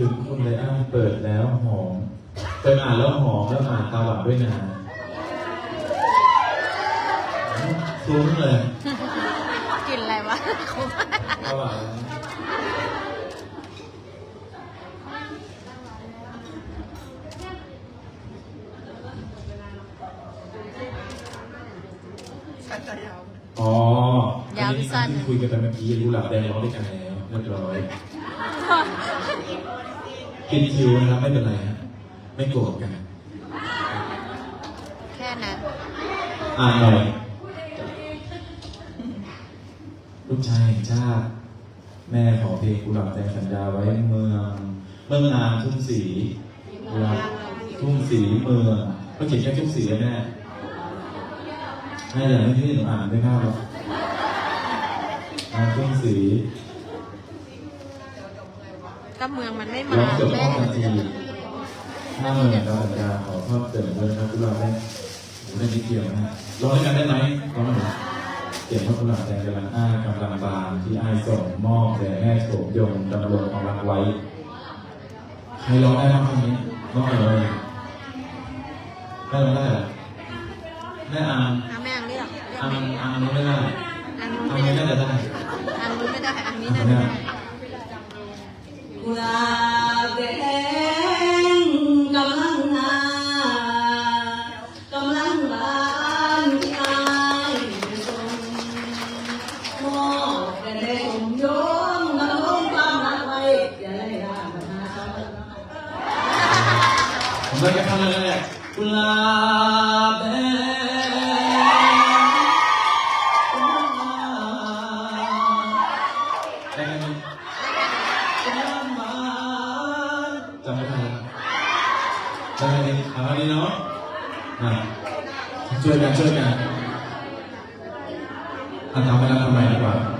เคยอ่านแล้วหอมแล้วอ่านตาหวานด้วยนะคุ้มเลยกินอะไรวะคุ้มตาหวานชัดจะยาวอ๋ออันนี้ที่คุยกันไปเมื่อกี้รู้หลับแดงร้องด้วยกันแล้วเรียบร้อย กินคิวนะครับไม่เป็นไรฮะไม่โกรธกันแค่นั้นอ่านหน่อยลูกชายแห่งชาติ แม่ขอเพลงกุหลาบแดงสัญญาไว้เมืองเมืองนามทุ่งสีกุหลาบทุ่งสีเมืองก็เขียนแค่ทุ่งสีอะแม่แม่อย่างที่หนูอ่านไม่เข้าหรอกอ่านทุ่งสี ก็เมืองมันไม่มาร้องเกือบแม่ห้องนาทีห้าหมื่นดาวสัญญาขอเพิ่มเติมด้วยครับกุหลาบแดงโอ้ได้นิดเดียวนะฮะร้องด้วยกันได้ไหมร้องหน่อยเสียงพระกุหลาบแดงกำลังอ้ากำลังบานที่อ้ายส่งมอบแด่แม่โฉมยงดำรงเอารักไว้ใครร้องได้บ้างคำนี้ร้องอะไรได้ร้องได้เหรอแม่อามอะแม่อังเรียกเรียกอามแม่อามนี้ไม่ได้อังนู้นอามไม่นี้ได้น่าจะได้อังนู้นไม่ได้อังนี้อัน่านจะเนี้ยได้ ผมได้แค่ท่อนนั้นแหละกุลาบแดงได้แค่นี้จำไม่ได้แล้วจำไม่ได้เอาอันนี้เนาะอะช่วยกันช่วยกันอะทำไปแล้วทำไมดีกว่า